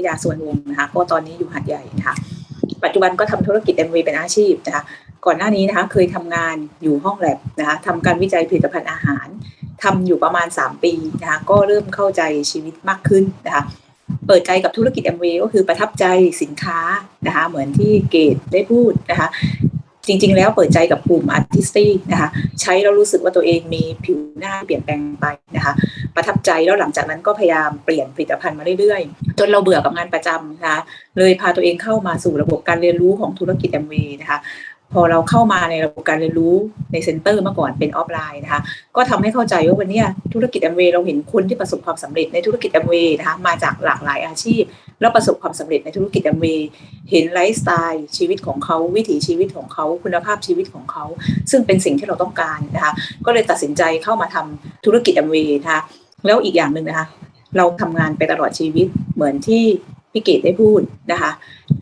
นิดาส่วนวงนะคะก็ตอนนี้อยู่หัดใหญ่นะคะปัจจุบันก็ทำธุรกิจ MV เป็นอาชีพนะคะก่อนหน้านี้นะคะเคยทำงานอยู่ห้องแลบนะคะทำการวิจัยผลิตภัณฑ์อาหารทำอยู่ประมาณ 3 ปีนะคะก็เริ่มเข้าใจชีวิตมากขึ้นนะคะเปิดใจกับธุรกิจ MV ก็คือประทับใจสินค้านะคะเหมือนที่เกดได้พูดนะคะจริง ๆ แล้วเปิดใจกับกลุ่มอาร์ติสตี้นะคะใช้แล้วรู้สึกว่าตัวเองมีผิวหน้าเปลี่ยนแปลงไปนะคะ ประทับใจแล้วหลังจากนั้นก็พยายามเปลี่ยนผลิตภัณฑ์มาเรื่อยๆ จนเราเบื่อกับงานประจำนะคะเลยพาตัวเองเข้ามาสู่ระบบการเรียนรู้ของธุรกิจแอมเวย์นะคะพอเราเข้ามาในระบบการเรียนรู้ในเซ็นเตอร์เมื่อก่อนเป็นออฟไลน์นะคะ ก็ทำให้เข้าใจว่าวันนี้ธุรกิจแอมเวย์เราเห็นคนที่ประสบความสำเร็จในธุรกิจแอมเวย์นะคะมาจากหลากหลายอาชีพ แล้วประสบความสำเร็จในธุรกิจแอมเห็นไลฟ์สไตล์ชีวิตของเขาวิถีชีวิตของเขาคุณภาพชีวิตของเขา ซึ่งเป็นสิ่งที่เราต้องการนะคะก็เลยตัดสินใจเข้ามาทำธุรกิจ MV นะคะแล้วอีกอย่างหนึ่งนะคะ เราทำงานไปตลอดชีวิตเหมือนที่พี่เกดได้พูดนะคะ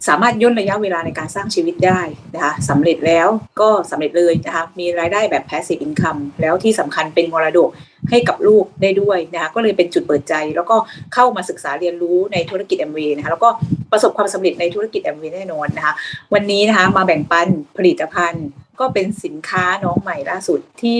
สามารถย่นระยะเวลาในการสร้างชีวิตได้นะคะสำเร็จแล้วก็สำเร็จเลยนะคะมีรายได้แบบ passive income แล้วที่สำคัญเป็นมรดกให้กับลูกได้ด้วยนะคะก็เลยเป็นจุดเปิดใจ แล้วก็เข้ามาศึกษาเรียนรู้ในธุรกิจ MV นะคะแล้วก็ประสบความสำเร็จในธุรกิจ MV แน่นอนนะคะวันนี้นะคะมาแบ่งปันผลิตภัณฑ์ก็เป็นสินค้าน้องใหม่ล่าสุดที่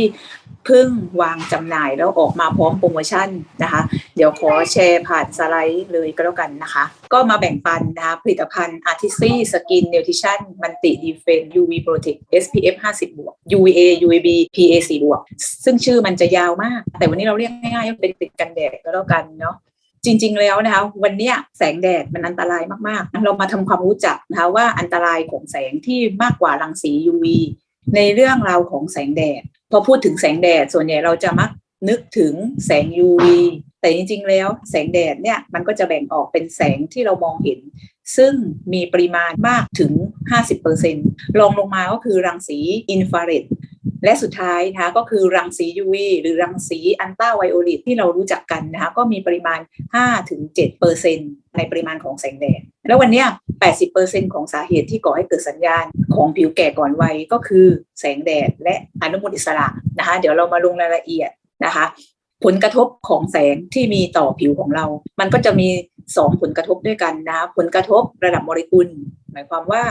เพิ่งวางจำหน่ายแล้วออกมาพร้อมโปรโมชั่นนะคะ เดี๋ยวขอแชร์ผ่านสไลด์เลยก็แล้วกันนะคะ ก็มาแบ่งปันนะคะผลิตภัณฑ์ Artisty Skin Nutrition Multi Defense UV Protect SPF 50บวก UVA UVB PA 4บวกซึ่งชื่อมันจะยาวมาก แต่วันนี้เราเรียกง่ายๆว่าเป็นติดกันแดดก็แล้วกันเนาะจริงๆแล้วนะคะวันนี้แสงแดดมันอันตรายมากๆ เรามาทำความรู้จักนะคะว่าอันตรายของแสงที่มากกว่ารังสี UV ในเรื่องราวของแสงแดด พอพูดถึงแสงแดดส่วนใหญ่เราจะมักนึกถึงแสง UV แต่จริง ๆ แล้วแสงแดดเนี่ยมันก็จะแบ่งออกเป็นแสงที่เรามองเห็น ซึ่งมีปริมาณมากถึง 50%รองลงมาก็คือรังสีอินฟราเรด และสุดท้ายนะคะก็คือรังสี UV หรือรังสีอันต้าไวโอเลตที่เรารู้จักกันนะคะก็มีปริมาณ 5-7%ในปริมาณของแสงแดด แล้ววันนี้ 80%ของสาเหตุที่ก่อให้เกิดสัญญาณของผิวแก่ก่อนวัยก็คือแสงแดดและอนุมูลอิสระนะคะเดี๋ยวเรามาลงรายละเอียดนะคะผลกระทบของแสงที่มีต่อผิวของเรา มันก็จะมี 2 ผลกระทบด้วยกันนะคะผลกระทบระดับโมเลกุล หมายความว่า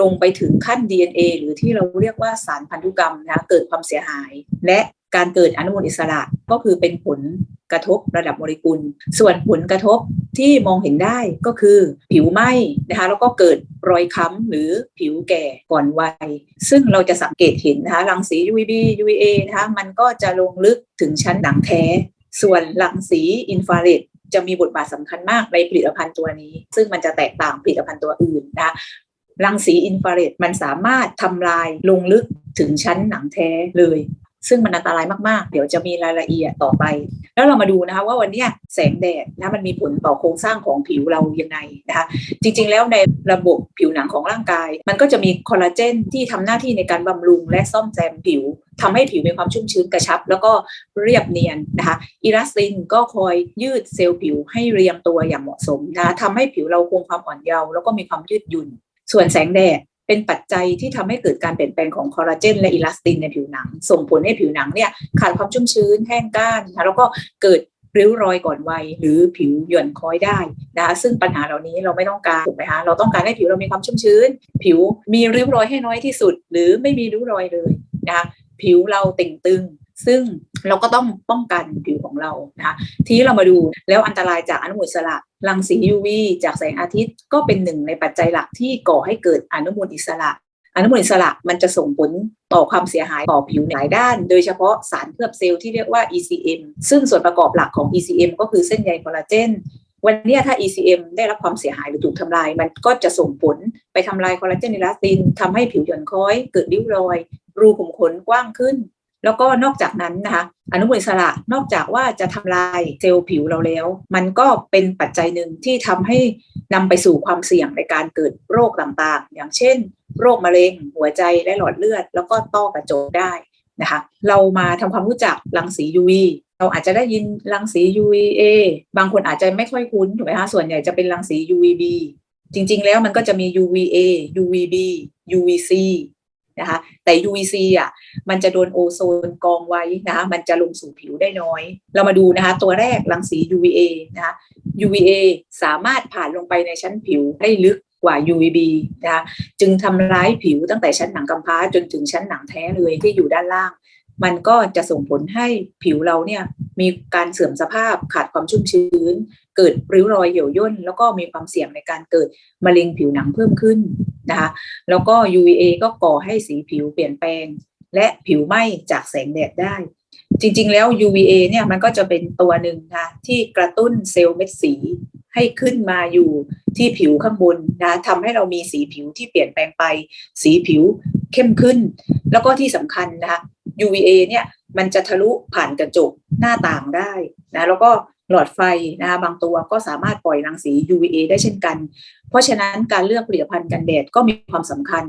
ลงไปถึงขั้น DNA หรือที่เราเรียกว่าสารพันธุกรรมนะคะเกิดความเสียหาย และการเกิดอนุมูลอิสระก็คือเป็นผลกระทบระดับโมเลกุล ส่วนผลกระทบที่มองเห็นได้ก็คือผิวไหม้นะคะแล้วก็เกิดรอยค้ำหรือผิวแก่ก่อนวัย ซึ่งเราจะสังเกตเห็นนะคะรังสี UVB UVA นะคะมันก็จะลงลึกถึงชั้นหนังแท้ ส่วนรังสีอินฟราเรดจะมีบทบาทสำคัญมากในผลิตภัณฑ์ตัวนี้ ซึ่งมันจะแตกต่างผลิตภัณฑ์ตัวอื่นนะคะ รังสีอินฟราเรดมันสามารถทำลายลงลึกถึงชั้นหนังแท้เลย ซึ่งมันอันตรายมากๆ เดี๋ยวจะมีรายละเอียดต่อไป แล้วเรามาดูนะคะว่าวันนี้แสงแดดนะมันมีผลต่อโครงสร้างของผิวเรายังไงนะคะจริงๆแล้วในระบบผิวหนังของร่างกาย มันก็จะมีคอลลาเจนที่ทำหน้าที่ในการบำรุงและซ่อมแซมผิวทำให้ผิวมีความชุ่มชื้นกระชับ แล้วก็เรียบเนียนนะคะอิลาสตินก็คอยยืดเซลล์ผิวให้เรียงตัวอย่างเหมาะสมนะะทำให้ผิวเราคงความอ่อนเยาว์แล้วก็มีความยืดหยุ่น ส่วนแสงแดดเป็นปัจจัยที่ทำให้เกิดการเปลี่ยนแปลงของคอลลาเจนและอิลาสตินในผิวหนัง ส่งผลให้ผิวหนังเนี่ยขาดความชุ่มชื้นแห้งก้านนะคะแล้วก็เกิดริ้วรอยก่อนวัยหรือผิวหย่อนคล้อยได้นะคะซึ่งปัญหาเหล่านี้เราไม่ต้องการถูกไหมคะเราต้องการให้ผิวเรามีความชุ่มชื้น ผิวมีริ้วรอยให้น้อยที่สุด หรือไม่มีริ้วรอยเลยนะคะผิวเราเต่งตึง ซึ่งเราก็ต้องป้องกันผิวของเรานะคะทีนี้เรามาดูแล้วอันตรายจากอนุมูลอิสระ รังสี UV จากแสงอาทิตย์ก็เป็นหนึ่งในปัจจัยหลักที่ก่อให้เกิดอนุมูลอิสระ อนุมูลอิสระมันจะส่งผลต่อความเสียหายต่อผิวหลายด้าน โดยเฉพาะสารเคลือบเซลล์ที่เรียกว่า ECM ซึ่งส่วนประกอบหลักของ ECM ก็คือเส้นใยคอลลาเจนวันนี้ถ้า ECM ได้รับความเสียหายหรือถูกทำลาย มันก็จะส่งผลไปทำลายคอลลาเจนอิลาสตินทำให้ผิวหย่อนคล้อย เกิดริ้วรอย รูขุมขนกว้างขึ้น แล้วก็นอกจากนั้นนะคะอนุมูลอิสระนอกจากว่าจะทำลายเซลล์ผิวเราแล้ว มันก็เป็นปัจจัยหนึ่งที่ทำให้นำไปสู่ความเสี่ยงในการเกิดโรคต่างๆ อย่างเช่น โรคมะเร็ง หัวใจและหลอดเลือด แล้วก็ต้อกระจกได้นะคะเรามาทำความรู้จักรังสี UV เราอาจจะได้ยินรังสี UVA บางคนอาจจะไม่ค่อยคุ้นถูกไหมคะส่วนใหญ่จะเป็นรังสี UVB จริงๆ แล้วมันก็จะมี UVA UVB UVC นะคะแต่ UVC อะมันจะโดนโอโซนกองไว้นะคะมันจะลงสู่ผิวได้น้อย เรามาดูนะคะตัวแรกรังสี UVA นะคะ UVA สามารถผ่านลงไปในชั้นผิวได้ลึกกว่า UVB นะคะจึงทำร้ายผิวตั้งแต่ชั้นหนังกำพร้าจนถึงชั้นหนังแท้เลยที่อยู่ด้านล่าง มันก็จะส่งผลให้ผิวเราเนี่ยมีการเสื่อมสภาพขาดความชุ่มชื้น เกิดริ้วรอยเหี่ยวย่น แล้วก็มีความเสี่ยงในการเกิดมะเร็งผิวหนังเพิ่มขึ้นนะคะแล้วก็ UVA ก็ก่อให้สีผิวเปลี่ยนแปลง และผิวไหม้จากแสงแดดได้ จริงๆแล้ว UVA เนี่ยมันก็จะเป็นตัวหนึ่งนะที่กระตุ้นเซลล์เม็ดสีให้ขึ้นมาอยู่ที่ผิวข้างบนนะทำให้เรามีสีผิวที่เปลี่ยนแปลงไป สีผิวเข้มขึ้น แล้วก็ที่สำคัญนะคะ UVA เนี่ยมันจะทะลุผ่านกระจกหน้าต่างได้นะแล้วก็ หลอดไฟนะคะบางตัวก็สามารถปล่อยรังสี UVA ได้เช่นกัน เพราะฉะนั้นการเลือกผลิตภัณฑ์กันแดดก็มีความสำคัญ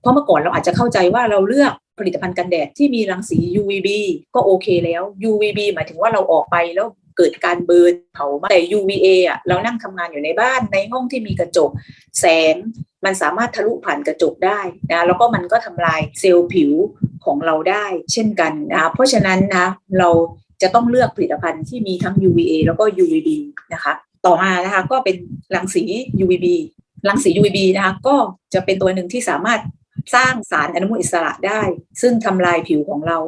เพราะเมื่อก่อนเราอาจจะเข้าใจว่าเราเลือกผลิตภัณฑ์กันแดดที่มีรังสี UVB ก็โอเคแล้ว UVB หมายถึงว่าเราออกไปแล้วเกิดการเบิร์นเผาแต่ UVA อะเรานั่งทำงานอยู่ในบ้านในห้องที่มีกระจก แสงมันสามารถทะลุผ่านกระจกได้นะแล้วก็มันก็ทำลายเซลล์ผิวของเราได้ เช่นกันนะเพราะฉะนั้นนะเรา จะต้องเลือกผลิตภัณฑ์ที่มีทั้ง UVA แล้วก็ UVB นะคะ ต่อมานะคะก็เป็นรังสี UVB รังสี UVB นะคะก็จะเป็นตัวหนึ่งที่สามารถสร้างสารอนุมูลอิสระได้ ซึ่งทำลายผิวของเรา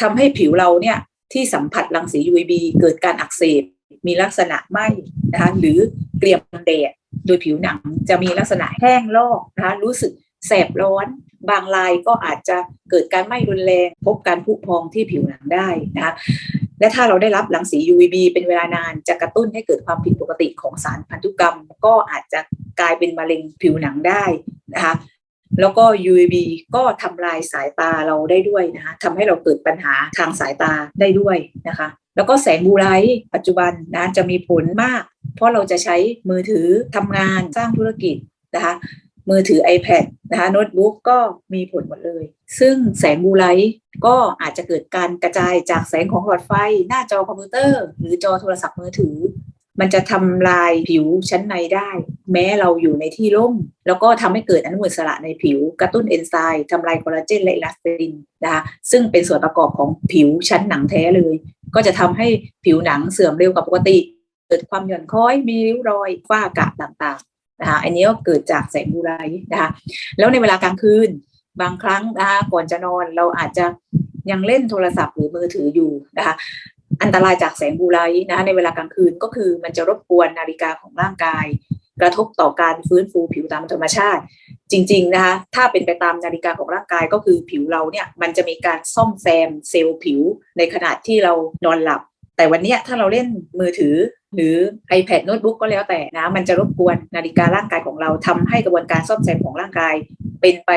ทำให้ผิวเราเนี่ยที่สัมผัสรังสี UVB เกิดการอักเสบ มีลักษณะไหม้นะคะหรือเกลียมแดด โดยผิวหนังจะมีลักษณะแห้งลอกนะคะรู้สึกแสบร้อน บางรายก็อาจจะเกิดการไหม้รุนแรง พบการผุพองที่ผิวหนังได้นะคะและถ้าเราได้รับรังสี UVB เป็นเวลานานจะกระตุ้นให้เกิดความผิดปกติของสารพันธุกรรม ก็อาจจะกลายเป็นมะเร็งผิวหนังได้นะคะแล้วก็ UVB ก็ทำลายสายตาเราได้ด้วยนะคะทำให้เราเกิดปัญหาทางสายตาได้ด้วยนะคะ แล้วก็แสงบูไลท์ปัจจุบันนะจะมีผลมาก เพราะเราจะใช้มือถือทำงานสร้างธุรกิจนะคะ มือถือ iPad นะคะโน้ตบุ๊กก็มีผลหมดเลย ซึ่งแสงบูไลท์ก็อาจจะเกิดการกระจายจากแสงของหลอดไฟ หน้าจอคอมพิวเตอร์ หรือจอโทรศัพท์มือถือ มันจะทำลายผิวชั้นในได้ แม้เราอยู่ในที่ร่ม แล้วก็ทำให้เกิดอนุมูลอิสระในผิว กระตุ้นเอนไซม์ทำลายคอลลาเจนและอิลาสตินนะคะซึ่งเป็นส่วนประกอบของผิวชั้นหนังแท้เลย ก็จะทำให้ผิวหนังเสื่อมเร็วกว่าปกติเกิดความหย่อนคล้อยมีริ้วรอยฝ้ากระต่างๆ นะคะอันนี้ก็เกิดจากแสงบูไรนะคะแล้วในเวลากลางคืนบางครั้งนะคะก่อนจะนอนเราอาจจะยังเล่นโทรศัพท์หรือมือถืออยู่นะคะอันตรายจากแสงบูไลท์นะคะในเวลากลางคืนก็คือมันจะรบกวนนาฬิกาของร่างกาย กระทบต่อการฟื้นฟูผิวตามธรรมชาติ จริงๆนะคะถ้าเป็นไปตามนาฬิกาของร่างกายก็คือผิวเราเนี่ยมันจะมีการซ่อมแซมเซลล์ผิวในขณะที่เรานอนหลับ แต่วันนี้ถ้าเราเล่นมือถือ หรือ iPad โน้ตบุ๊กก็แล้วแต่นะมันจะรบกวนนาฬิการ่างกายของเราทำให้กระบวนการซ่อมแซมของร่างกาย เป็นไป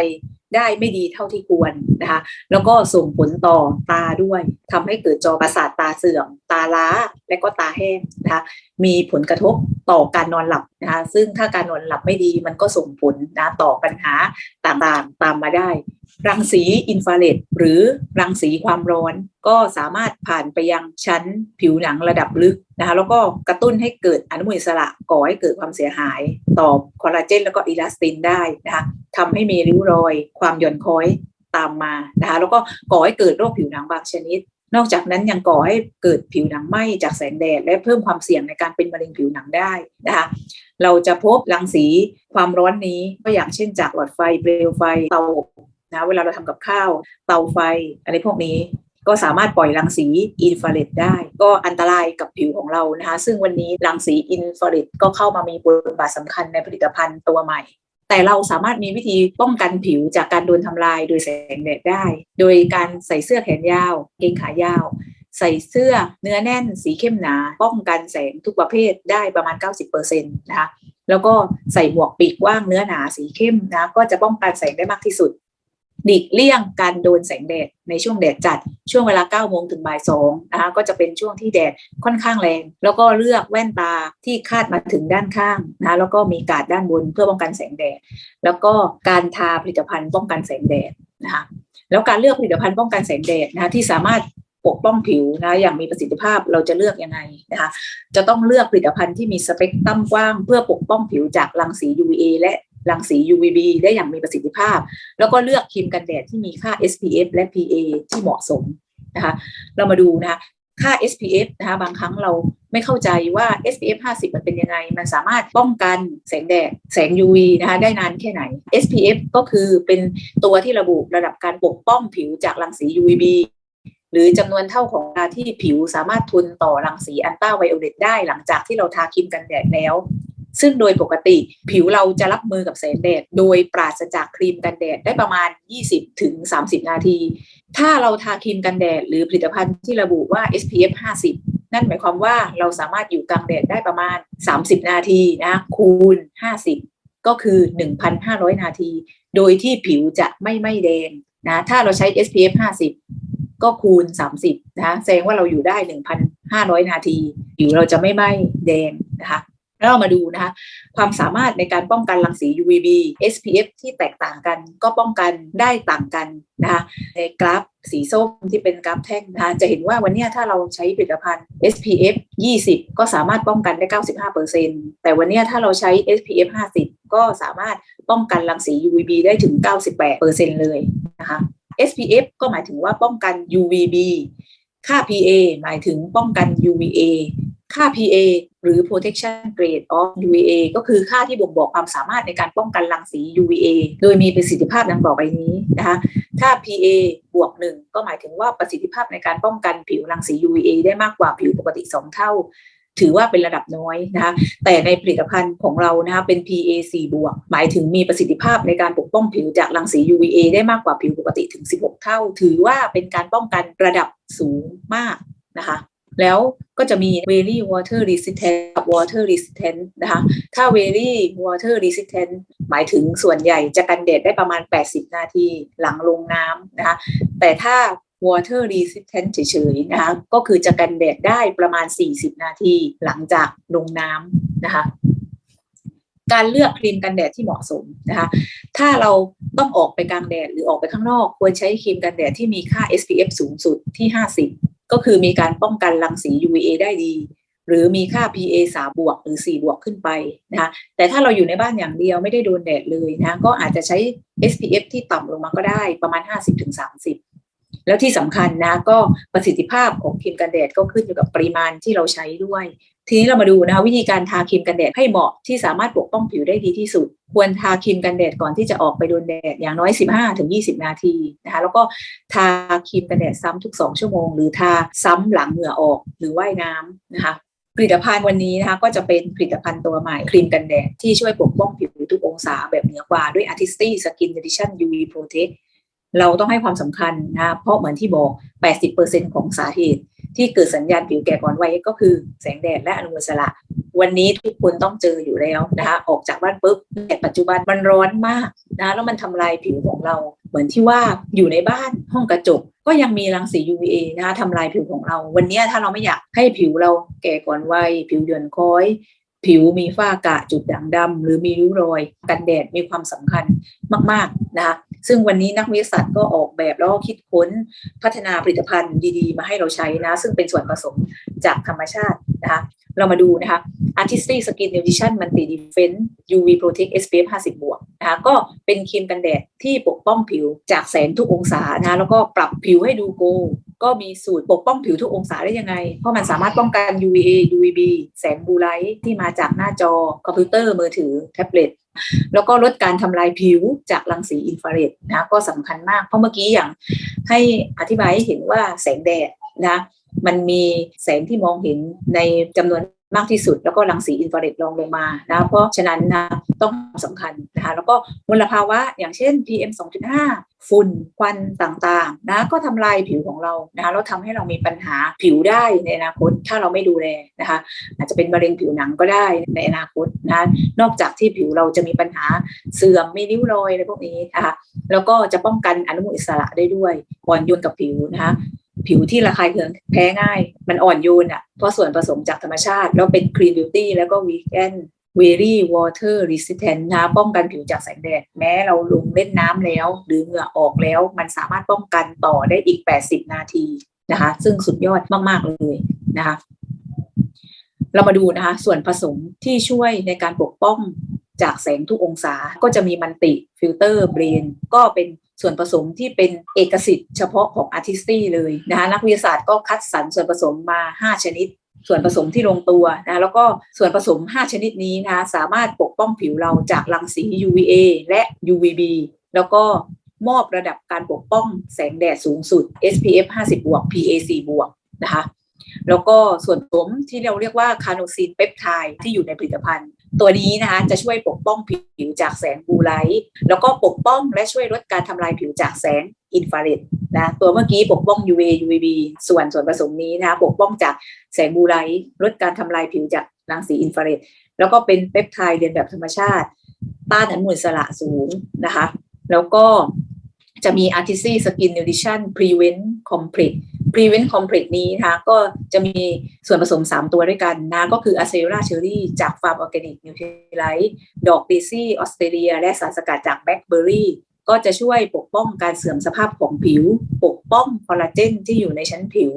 ได้ไม่ดีเท่าที่ควรนะคะ แล้วก็ส่งผลต่อตาด้วยทำให้เกิดจอประสาทตาเสื่อม ตาล้าและก็ตาแห้งนะคะมีผลกระทบ ต่อการนอนหลับนะคะซึ่งถ้าการนอนหลับไม่ดีมันก็ส่งผลนะต่อปัญหาต่างๆตามมาได้ รังสีอินฟราเรดหรือรังสีความร้อน ก็สามารถผ่านไปยังชั้นผิวหนังระดับลึกนะคะแล้วก็กระตุ้นให้เกิดอนุมูลอิสระก่อให้เกิดความเสียหาย ต่อคอลลาเจนแล้วก็อิลาสตินได้นะคะทำให้มีริ้วรอย ความหย่อนคล้อยตามมานะคะแล้วก็ก่อให้เกิดโรคผิวหนังบางชนิด นอกจากนั้นยังก่อให้เกิดผิวหนังไหม้จากแสงแดด และเพิ่มความเสี่ยงในการเป็นมะเร็งผิวหนังได้นะคะเราจะพบรังสีความร้อนนี้ก็อย่างเช่นจากหลอดไฟเปลวไฟเตานะเวลาเราทำกับข้าว เตาไฟอะไรพวกนี้ก็สามารถปล่อยรังสีอินฟราเรดได้ ก็อันตรายกับผิวของเรานะคะ ซึ่งวันนี้รังสีอินฟราเรดก็เข้ามามีบทบาทสำคัญในผลิตภัณฑ์ตัวใหม่ แต่เราสามารถมีวิธีป้องกันผิวจากการโดนทำลายโดยแสงแดดได้ โดยการใส่เสื้อแขนยาวเกงขายาว ใส่เสื้อเนื้อแน่นสีเข้มหนา ป้องกันแสงทุกประเภทได้ประมาณ 90%นะคะแล้วก็ใส่หมวกปีกว้างเนื้อหนาสีเข้มนะก็จะป้องกันแสงได้มากที่สุด หลีกเลี่ยงการโดนแสงแดดในช่วงแดดจัดช่วงเวลา9โมงถึงบ่าย2นะคะก็จะเป็นช่วงที่แดดค่อนข้างแรง แล้วก็เลือกแว่นตาที่คาดมาถึงด้านข้างนะแล้วก็มีกาดด้านบนเพื่อป้องกันแสงแดด แล้วก็การทาผลิตภัณฑ์ป้องกันแสงแดดนะคะแล้วการเลือกผลิตภัณฑ์ป้องกันแสงแดดนะคะที่สามารถปกป้องผิวนะอย่างมีประสิทธิภาพเราจะเลือกยังไงนะคะจะต้องเลือกผลิตภัณฑ์ที่มีสเปกตรัมกว้าง เพื่อปกป้องผิวจากรังสี UVA และ รังสี UVB ได้อย่างมีประสิทธิภาพ แล้วก็เลือกครีมกันแดดที่มีค่า SPF และ PA ที่เหมาะสมนะคะเรามาดูนะคะค่า SPF นะคะบางครั้งเราไม่เข้าใจว่า SPF 50 มันเป็นยังไง มันสามารถป้องกันแสงแดด แสง UV นะคะได้นานแค่ไหน SPF ก็คือเป็นตัวที่ระบุระดับการปกป้องผิวจากรังสี UVB หรือจำนวนเท่าของเวลาที่ผิวสามารถทนต่อรังสีอันต้าไวโอเลตได้หลังจากที่เราทาครีมกันแดดแล้ว ซึ่งโดยปกติผิวเราจะรับมือกับแสงแดด โดยปราศจากครีมกันแดดได้ประมาณ 20ถึง30 นาที ถ้าเราทาครีมกันแดด หรือผลิตภัณฑ์ที่ระบุว่า SPF 50 นั่นหมายความว่าเราสามารถอยู่กลางแดดได้ประมาณ 30 นาทีนะคูณ 50 ก็คือ 1,500 นาที โดยที่ผิวจะไม่ไหม้แดงนะถ้าเราใช้ SPF 50 ก็คูณ 30 นะแสดงว่าเราอยู่ได้ 1,500 นาที ผิวเราจะไม่ไหม้แดงนะคะ แล้วเรามาดูนะคะความสามารถในการป้องกันรังสี UVB SPF ที่แตกต่างกัน ก็ป้องกันได้ต่างกันนะคะในกราฟสีส้มที่เป็นกราฟแท่งนะคะจะเห็นว่าวันนี้ถ้าเราใช้ผลิตภัณฑ์ SPF 20 ก็สามารถป้องกันได้ 95%แต่วันนี้ถ้าเราใช้ SPF 50 ก็สามารถป้องกันรังสี UVB ได้ถึง 98%เลยนะคะ SPF ก็หมายถึงว่าป้องกัน UVB ค่า PA หมายถึงป้องกัน UVA ค่า PA หรือ protection grade of UVA ก็คือค่าที่บ่งบอกความสามารถในการป้องกันรังสี UVA โดยมีประสิทธิภาพดังต่อไปนี้นะคะถ้า PA บวกหนึ่งก็หมายถึงว่าประสิทธิภาพในการป้องกันผิวรังสี UVA ได้มากกว่าผิวปกติ 2 เท่า ถือว่าเป็นระดับน้อยนะคะแต่ในผลิตภัณฑ์ของเรานะคะเป็น PA 4 บวกหมายถึงมีประสิทธิภาพในการปกป้องผิวจากรังสี UVA ได้มากกว่าผิวปกติถึง 16 เท่า ถือว่าเป็นการป้องกันระดับสูงมากนะคะ แล้วก็จะมี very water resistant กับ water resistant นะคะ ถ้า very water resistant หมายถึงส่วนใหญ่จะกันแดดได้ประมาณ 80 นาทีหลังลงน้ำนะคะ แต่ถ้า water resistant เฉยๆนะคะ ก็คือจะกันแดดได้ประมาณ 40 นาทีหลังจากลงน้ำนะคะการเลือกครีมกันแดดที่เหมาะสมนะคะ ถ้าเราต้องออกไปกลางแดดหรือออกไปข้างนอก ควรใช้ครีมกันแดดที่มีค่า SPF สูงสุดที่ 50 ก็คือมีการป้องกันรังสี UVA ได้ดี หรือมีค่า PA 3บวกหรือ 4 บวกขึ้นไปนะคะแต่ถ้าเราอยู่ในบ้านอย่างเดียวไม่ได้โดนแดดเลยนะก็อาจจะใช้ SPF ที่ต่ำลงมาก็ได้ประมาณ 50-30 แล้วที่สำคัญนะก็ประสิทธิภาพของครีมกันแดดก็ขึ้นอยู่กับปริมาณที่เราใช้ด้วย ทีนี้เรามาดูนะคะวิธีการทาครีมกันแดดให้เหมาะที่สามารถปกป้องผิวได้ดีที่สุด ควรทาครีมกันแดดก่อนที่จะออกไปโดนแดดอย่างน้อย 15-20 นาทีนะคะแล้วก็ทาครีมกันแดดซ้ำทุก 2 ชั่วโมง หรือทาซ้ำหลังเหงื่อออกหรือว่ายน้ำนะคะผลิตภัณฑ์วันนี้นะคะก็จะเป็นผลิตภัณฑ์ตัวใหม่ครีมกันแดดที่ช่วยปกป้องผิวทุกองศาแบบเหนือกว่าด้วย Artisty Skin Edition UV Protect เราต้องให้ความสำคัญนะเพราะเหมือนที่บอก 80%ของสาเหตุ ที่เกิดสัญญาณผิวแก่ก่อนวัยก็คือแสงแดดและอนุมูลอิสระ วันนี้ทุกคนต้องเจออยู่แล้วนะคะออกจากบ้านปุ๊บแต่ปัจจุบันมันร้อนมากนะแล้วมันทำลายผิวของเรา เหมือนที่ว่าอยู่ในบ้านห้องกระจกก็ยังมีรังสี UVA นะคะทำลายผิวของเรา วันนี้ถ้าเราไม่อยากให้ผิวเราแก่ก่อนวัยผิวเดือนคล้อยผิวมีฝ้ากระจุดด่างดำหรือมีริ้วรอย กันแดดมีความสำคัญมาก ๆ นะคะ ซึ่งวันนี้นักวิทยาศาสตร์ก็ออกแบบแล้วก็คิดค้นพัฒนาผลิตภัณฑ์ดีๆ มาให้เราใช้นะ ซึ่งเป็นส่วนผสมจากธรรมชาตินะคะเรามาดูนะคะ Artisty Skin Nutrition Multi Defense UV Protect SPF 50บวกนะคะก็เป็นครีมกันแดดที่ปกป้องผิวจากแสงทุกองศานะแล้วก็ปรับผิวให้ดูโก ก็มีสูตรปกป้องผิวทุกองศาได้ยังไง เพราะมันสามารถป้องกัน UVA UVB แสงบูไลท์ที่มาจากหน้าจอคอมพิวเตอร์มือถือแท็บเล็ตแล้วก็ลดการทำลายผิวจากรังสีอินฟราเรดนะก็สำคัญมาก เพราะเมื่อกี้อย่างให้อธิบายให้เห็นว่าแสงแดดนะมันมีแสงที่มองเห็นในจำนวน มากที่สุด แล้วก็รังสีอินฟราเรดรองลงมานะเพราะฉะนั้นนะต้องสำคัญนะคะแล้วก็มลภาวะอย่างเช่น PM 2.5 ฝุ่นควันต่างๆนะก็ทำลายผิวของเรานะคะแล้วทำให้เรามีปัญหาผิวได้ในอนาคตถ้าเราไม่ดูแลนะคะอาจจะเป็นมะเร็งผิวหนังก็ได้ในอนาคตนะนอกจากที่ผิวเราจะมีปัญหาเสื่อมมีริ้วรอยอะไรพวกนี้นะคะแล้วก็จะป้องกันอนุมูลอิสระได้ด้วยอ่อนโยนกับผิวนะคะ ผิวที่ระคายเคืองแพ้ง่าย มันอ่อนโยนอะเพราะส่วนผสมจากธรรมชาติ แล้วเป็นคลีนบิวตี้แล้วก็วีแกน very water resistant นะป้องกันผิวจากแสงแดด แม้เราลงเล่นน้ำแล้ว หรือเหงื่อออกแล้ว มันสามารถป้องกันต่อได้อีก 80 นาทีนะคะ ซึ่งสุดยอดมาก ๆ เลยนะคะ เรามาดูนะคะ ส่วนผสมที่ช่วยในการปกป้องจากแสงทุกองศาก็จะมีมันติฟิลเตอร์เบรนก็เป็น ส่วนผสมที่เป็นเอกสิทธิ์เฉพาะของอาร์ติสตี้เลยนะคะนักวิทยาศาสตร์ก็คัดสรรส่วนผสมมา 5 ชนิด ส่วนผสมที่ลงตัวนะแล้วก็ส่วนผสม 5 ชนิดนี้นะคะสามารถปกป้องผิวเราจากรังสี UVA และ UVB แล้วก็มอบระดับการปกป้องแสงแดดสูงสุด SPF 50บวก PA4 บวกนะคะแล้วก็ส่วนผสมที่เราเรียกว่าคาโนซินเปปไทด์ที่อยู่ในผลิตภัณฑ์ ตัวนี้นะคะจะช่วยปกป้องผิวจากแสงบูไลท์แล้วก็ปกป้องและช่วยลดการทำลายผิวจากแสงอินฟราเรดนะตัวเมื่อกี้ปกป้อง UV UVB ส่วนส่วนผสมนี้นะคะปกป้องจากแสงบูไลท์ลดการทำลายผิวจากรังสีอินฟราเรดแล้วก็เป็นเปปไทด์เรียนแบบธรรมชาติ ต้านอนุมูลสระสูงนะคะ แล้วก็จะมี Artisi Skin Nutrition Prevent Complex Prevent Complex นี้นะคะก็จะมีส่วนผสม 3 ตัวด้วยกันนะก็คือ a c e r a Cherry จากฟาร์มออร์แกนิกนิวทริไลท์ดอกเดซี่ออสเตรเลีย และสารสกัดจากแบล็คเบอร์รี่ก็จะช่วยปกป้องการเสื่อมสภาพของผิว ปกป้องคอลลาเจนที่อยู่ในชั้นผิว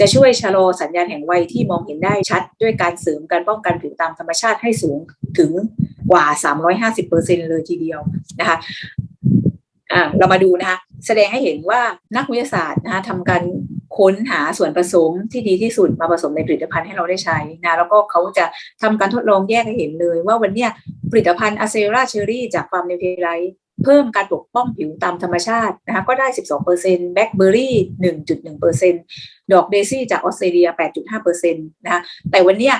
จะช่วยชะลอสัญญาณแห่งวัยที่มองเห็นได้ชัด ด้วยการเสริมการป้องกันผิวตามธรรมชาติให้สูงถึงกว่า 350%เลยทีเดียวนะคะอ่าเรามาดูนะคะ แสดงให้เห็นว่านักวิทยาศาสตร์นะคะทำการค้นหาส่วนผสมที่ดีที่สุดมาผสมในผลิตภัณฑ์ให้เราได้ใช้นะแล้วก็เขาจะทำการทดลองแยกให้เห็นเลย ว่าวันนี้ผลิตภัณฑ์อะเซราเชอรี่จากฟาร์มนิวเทไลเพิ่มการปกป้องผิวตามธรรมชาตินะคะก็ได้ 12%แบล็คเบอร์รี่ 1.1%ดอกเดซี่จากออสเตรเลีย 8.5%นะคะแต่วันนี้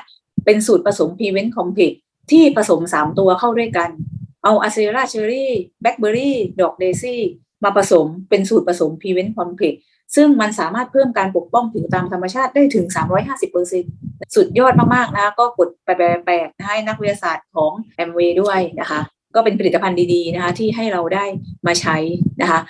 เป็นสูตรผสมพีเวนต์คอมเพล็กที่ผสม 3 ตัวเข้าด้วยกัน เอาอะเซราเชอรี่แบล็คเบอร์รี่ ดอกเดซี่ มาผสมเป็นสูตรผสมพีเวนต์คอมเพล็กซึ่งมันสามารถเพิ่มการปกป้องผิวตามธรรมชาติได้ถึง 350%สุดยอดมากๆนะ ก็กดไปแปลกๆให้นักวิทยาศาสตร์ของแอมเวย์ด้วยนะคะก็เป็นผลิตภัณฑ์ดีๆนะคะที่ให้เราได้มาใช้นะคะ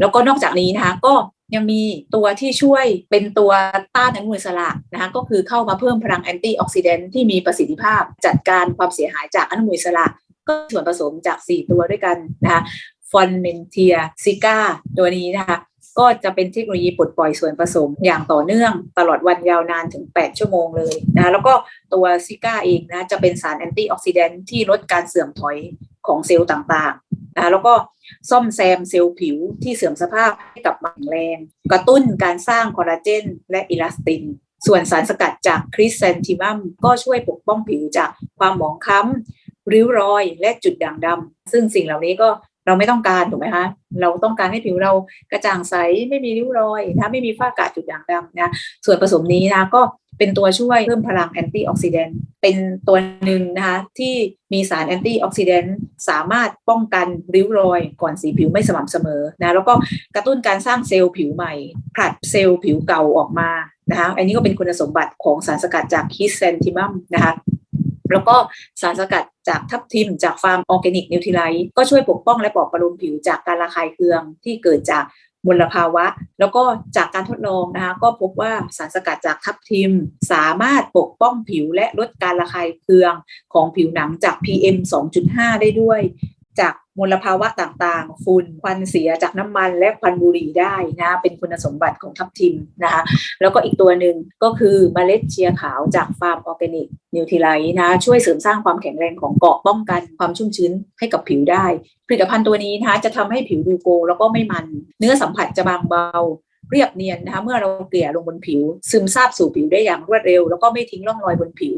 แล้วก็นอกจากนี้นะคะก็ยังมีตัวที่ช่วยเป็นตัวต้านอนุมูลอิสระนะคะก็คือเข้ามาเพิ่มพลังแอนตี้ออกซิแดนต์ที่มีประสิทธิภาพจัดการความเสียหายจากอนุมูลอิสระ ก็ส่วนผสมจาก 4 ตัวด้วยกันนะคะ ฟอนเมนเทียซิก้าตัวนี้นะคะ ก็จะเป็นเทคโนโลยีปลดปล่อยส่วนผสมอย่างต่อเนื่องตลอดวันยาวนานถึง 8 ชั่วโมงเลยนะแล้วก็ตัวซิก้าเองนะจะเป็นสารแอนตี้ออกซิแดนต์ที่ลดการเสื่อมถอยของเซลล์ต่างๆนะแล้วก็ซ่อมแซมเซลล์ผิวที่เสื่อมสภาพให้กลับมาแข็งแรง กระตุ้นการสร้างคอลลาเจนและอิลาสติน ส่วนสารสกัดจากคริสเซนติมัมก็ช่วยปกป้องผิวจากความหมองคล้ำริ้วรอยและจุดด่างดำซึ่งสิ่งเหล่านี้ก็ เราไม่ต้องการถูกไหมคะเราต้องการให้ผิวเรากระจ่างใสไม่มีริ้วรอยนะไม่มีฝ้ากระจุดด่างดำนะส่วนผสมนี้นะก็เป็นตัวช่วยเพิ่มพลังแอนตี้ออกซิแดนต์เป็นตัวหนึ่งนะคะที่มีสารแอนตี้ออกซิแดนต์สามารถป้องกันริ้วรอยก่อนสีผิวไม่สม่ำเสมอนะแล้วก็กระตุ้นการสร้างเซลล์ผิวใหม่ผลัดเซลล์ผิวเก่าออกมานะคะอันนี้ก็เป็นคุณสมบัติของสารสกัดจากฮิสเซนติมัมนะคะ แล้วก็สารสกัดจากทับทิมจากฟาร์มออร์แกนิกนิวทริไลท์ก็ช่วยปกป้องและปลอบประโลมผิวจากการระคายเคืองที่เกิดจากมลภาวะ แล้วก็จากการทดลองนะคะก็พบว่าสารสกัดจากทับทิม สามารถปกป้องผิวและลดการระคายเคืองของผิวหนังจาก PM 2.5 ได้ด้วย จาก มลภาวะต่างๆ ฝุ่นควันเสียจากน้ำมันและควันบุหรี่ได้นะเป็นคุณสมบัติของทับทิมนะคะแล้วก็อีกตัวหนึ่งก็คือเมล็ดเชียขาวจากฟาร์มออร์แกนิกนิวทริไลท์นะช่วยเสริมสร้างความแข็งแรงของเกาะป้องกันความชุ่มชื้นให้กับผิวได้ ผลิตภัณฑ์ตัวนี้นะคะจะทำให้ผิวดูโกแล้วก็ไม่มัน เนื้อสัมผัสจะบางเบาเรียบเนียนนะคะเมื่อเราเกลี่ยลงบนผิว ซึมซาบสู่ผิวได้อย่างรวดเร็ว แล้วก็ไม่ทิ้งร่องรอยบนผิว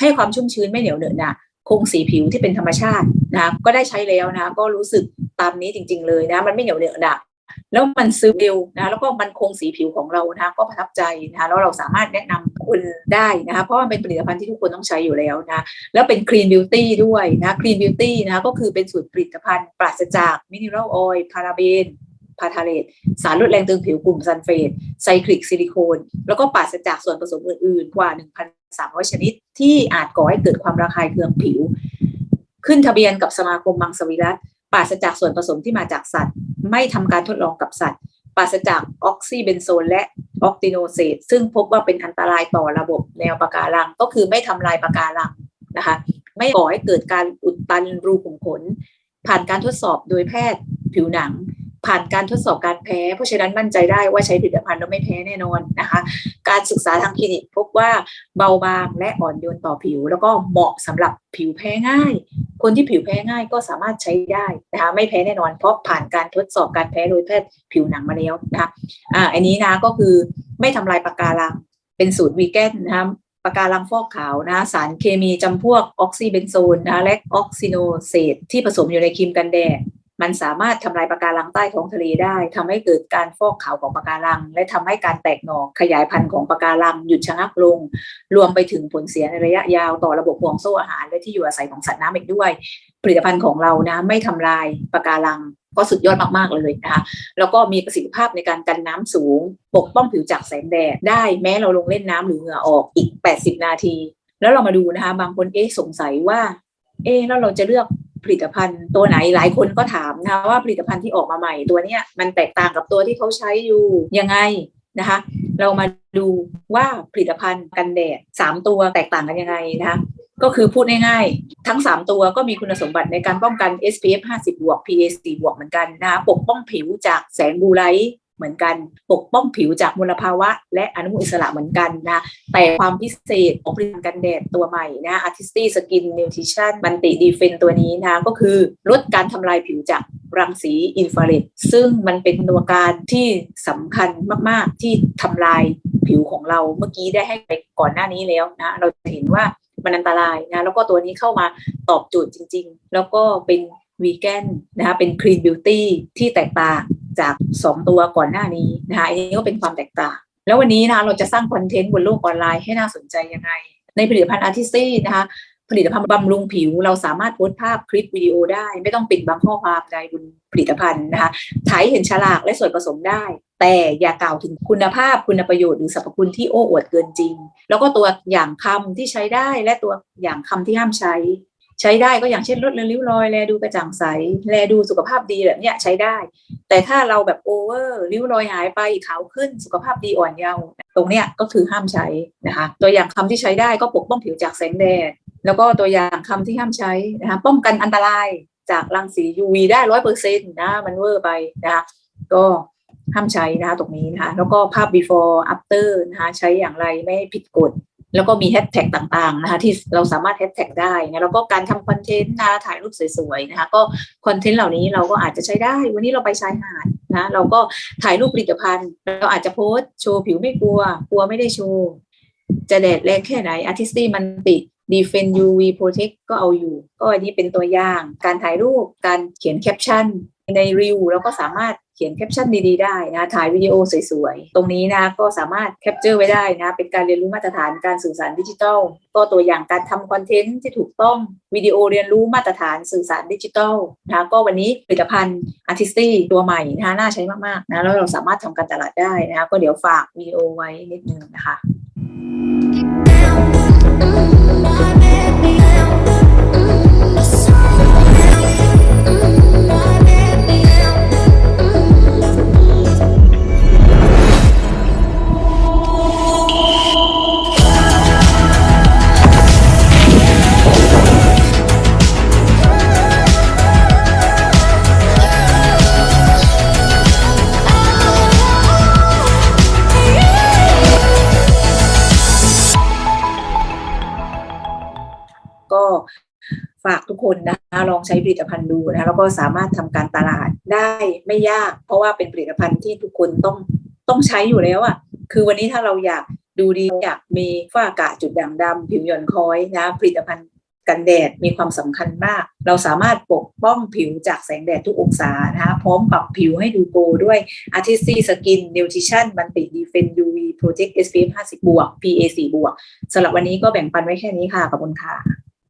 ให้ความชุ่มชื้นไม่เหนียวเหนอะหนะ คงสีผิวที่เป็นธรรมชาตินะก็ได้ใช้แล้วนะ ก็รู้สึกตามนี้จริง ๆ เลยนะ มันไม่เหนียวเหนอะหนะแล้วมันซึมเร็วนะแล้วก็มันคงสีผิวของเรานะก็ประทับใจนะแล้วเราสามารถแนะนำคุณได้นะคะเพราะมันเป็นผลิตภัณฑ์ที่ทุกคนต้องใช้อยู่แล้วนะแล้วเป็นคลีนบิวตี้ด้วยนะคลีนบิวตี้นะก็คือเป็นสูตรผลิตภัณฑ์ปราศจากมินเนอรัลออยล์พาราเบน พาทาเลตสารลดแรงตึงผิวกลุ่มซัลเฟตไซคลิกซิลิโคน แล้วก็ปราศจากส่วนผสมอื่นๆ กว่า 1,300 ชนิด ที่อาจก่อให้เกิดความระคายเคืองผิว ขึ้นทะเบียนกับสมาคมมังสวิรัตปราศจากส่วนผสมที่มาจากสัตว์ ไม่ทำการทดลองกับสัตว์ปราศจากออกซิเบนโซนและออกติโนเซตซึ่งพบว่าเป็นอันตรายต่อระบบแนวปะการัง ก็คือไม่ทำลายปะการังนะคะไม่ก่อให้เกิดการอุดตันรูขุมขน ผ่านการทดสอบโดยแพทย์ผิวหนัง ผ่านการทดสอบการแพ้ เพราะฉะนั้นมั่นใจได้ว่าใช้ผลิตภัณฑ์แล้วไม่แพ้แน่นอนนะคะ การศึกษาทางคลินิกพบว่าเบาบางและอ่อนโยนต่อผิว แล้วก็เหมาะสำหรับผิวแพ้ง่าย คนที่ผิวแพ้ง่ายก็สามารถใช้ได้นะคะไม่แพ้แน่นอน เพราะผ่านการทดสอบการแพ้โดยแพทย์ผิวหนังมาแล้วนะคะอ่าอันนี้นะก็คือไม่ทำลายปะกการังเป็นสูตรวีแกนนะคะปะการังฟอกขาวนะสารเคมีจำพวกออกซิเบนโซนนะและออกซิโนเซตที่ผสมอยู่ในครีมกันแดด มันสามารถทำลายปะการังใต้ท้องทะเลได้ทำให้เกิดการฟอกขาวของปะการัง และทำให้การแตกหน่อขยายพันธุ์ของปะการังหยุดชะงักลง รวมไปถึงผลเสียในระยะยาวต่อระบบห่วงโซ่อาหาร และที่อยู่อาศัยของสัตว์น้ำอีกด้วย ผลิตภัณฑ์ของเรานะไม่ทำลายปะการังก็สุดยอดมาก ๆ เลยนะคะ แล้วก็มีประสิทธิภาพในการกันน้ำสูง ปกป้องผิวจากแสงแดดได้แม้เราลงเล่นน้ำหรือเหงื่อออกอีก 80 นาที แล้วเรามาดูนะคะ บางคนเอ๊ะสงสัยว่า เอ๊ะแล้วเราจะเลือก ผลิตภัณฑ์ตัวไหนหลายคนก็ถามนะคะว่าผลิตภัณฑ์ที่ออกมาใหม่ตัวเนี้ยมันแตกต่างกับตัวที่เขาใช้อยู่ยังไงนะคะ เรามาดูว่าผลิตภัณฑ์กันแดดสามตัวแตกต่างกันยังไงนะคะก็คือพูดง่ายๆ ทั้ง 3 ตัวก็มีคุณสมบัติในการป้องกัน SPF 50 บวก PA 4บวกเหมือนกันนะคะปกป้องผิวจากแสงบูไลท์ เหมือนกันปกป้องผิวจากมลภาวะ และอนุมูลอิสระเหมือนกันนะแต่ความพิเศษของผลิตภัณฑ์กันแดดตัวใหม่นะ Artisty Skin Nutrition มันติดีเฟนตัวนี้นะก็คือลดการทำลายผิวจากรังสีอินฟราเรดซึ่งมันเป็นตัวการที่สำคัญมาก ๆ ที่ทำลายผิวของเราเมื่อกี้ได้ให้ไปก่อนหน้านี้แล้วนะเราจะเห็นว่ามันอันตรายนะแล้วก็ตัวนี้เข้ามาตอบโจทย์จริง ๆ แล้วก็เป็น วีแกนนะคะเป็นคลีนบิวตี้ที่แตกต่างจาก 2 ตัวก่อนหน้านี้นะคะอันนี้ก็เป็นความแตกต่าง แล้ววันนี้นะคะเราจะสร้างคอนเทนต์บนโลกออนไลน์ให้น่าสนใจยังไง ในผลิตภัณฑ์อาร์ติสตี้นะคะผลิตภัณฑ์บำรุงผิว เราสามารถโพสต์ภาพคลิปวิดีโอได้ ไม่ต้องปิดบังข้อความใดบนผลิตภัณฑ์นะคะถ่ายให้เห็นฉลากและส่วนผสมได้ แต่อย่ากล่าวถึงคุณภาพคุณประโยชน์หรือสรรพคุณที่โอ้อวดเกินจริง แล้วก็ตัวอย่างคำที่ใช้ได้และตัวอย่างคำที่ห้ามใช้ ใช้ได้ก็อย่างเช่นลดเลือนริ้วรอยแลดูกระจ่างใส แลดูสุขภาพดีแบบเนี้ยใช้ได้ แต่ถ้าเราแบบโอเวอร์ริ้วรอยหายไปขาวขึ้นสุขภาพดีอ่อนเยาว์ตรงเนี้ยก็คือห้ามใช้นะคะ ตัวอย่างคำที่ใช้ได้ก็ปกป้องผิวจากแสงแดดแล้วก็ตัวอย่างคำที่ห้ามใช้นะคะป้องกันอันตรายจากรังสี UV ได้ร้อยเปอร์เซ็นต์นะมันเวอร์ไปนะคะก็ห้ามใช้นะคะตรงนี้นะคะแล้วก็ภาพ before after นะคะใช้อย่างไรไม่ผิดกฎ แล้วก็มีแฮชแท็กต่างๆนะคะที่เราสามารถแฮชแท็กได้นะแล้วก็การทำคอนเทนต์นะถ่ายรูปสวยๆนะคะก็คอนเทนต์เหล่านี้เราก็อาจจะใช้ได้ วันนี้เราไปชายหาดนะเราก็ถ่ายรูปผลิตภัณฑ์ เราอาจจะโพสโชว์ผิวไม่กลัว กลัวไม่ได้โชว์ จะแดดแรงแค่ไหน Artisty มันติด Defend UV Protect ก็เอาอยู่ ก็อันนี้เป็นตัวอย่าง การถ่ายรูปการเขียนแคปชั่น ในรีวิวเราก็สามารถเขียนแคปชั่นดี ๆ ได้นะ ถ่ายวิดีโอสวยๆ ตรงนี้นะก็สามารถแคปเจอร์ไว้ได้นะ เป็นการเรียนรู้มาตรฐานการสื่อสารดิจิทัล ก็ตัวอย่างการทำคอนเทนต์ที่ถูกต้องวิดีโอเรียนรู้มาตรฐานสื่อสารดิจิทัลนะก็วันนี้ผลิตภัณฑ์ Artisty ตัวใหม่นะน่าใช้มากๆนะแล้วเราสามารถทำการตลาดได้นะก็เดี๋ยวฝากวิดีโอไว้นิดนึงนะคะก็ คนนะคะลองใช้ผลิตภัณฑ์ดูนะคะแล้วก็สามารถทำการตลาดได้ไม่ยาก เพราะว่าเป็นผลิตภัณฑ์ที่ทุกคนต้องต้องใช้อยู่แล้วอะ่ะคือวันนี้ถ้าเราอยากดูดีอยากมีฝ้ากระจุดด่างดำผิวหย่อนคล้อยนะผลิตภัณฑ์กันแดดมีความสำคัญมาก เราสามารถปกป้องผิวจากแสงแดดทุกองศานะคะพร้อมปรับผิวให้ดูโกด้วย Artisty Skin Nutrition มันติ Defend UV Protect SPF 50บวก PA 4บวกสำหรับวันนี้ก็แบ่งปันไว้แค่นี้ค่ะ ขอบคุณค่ะ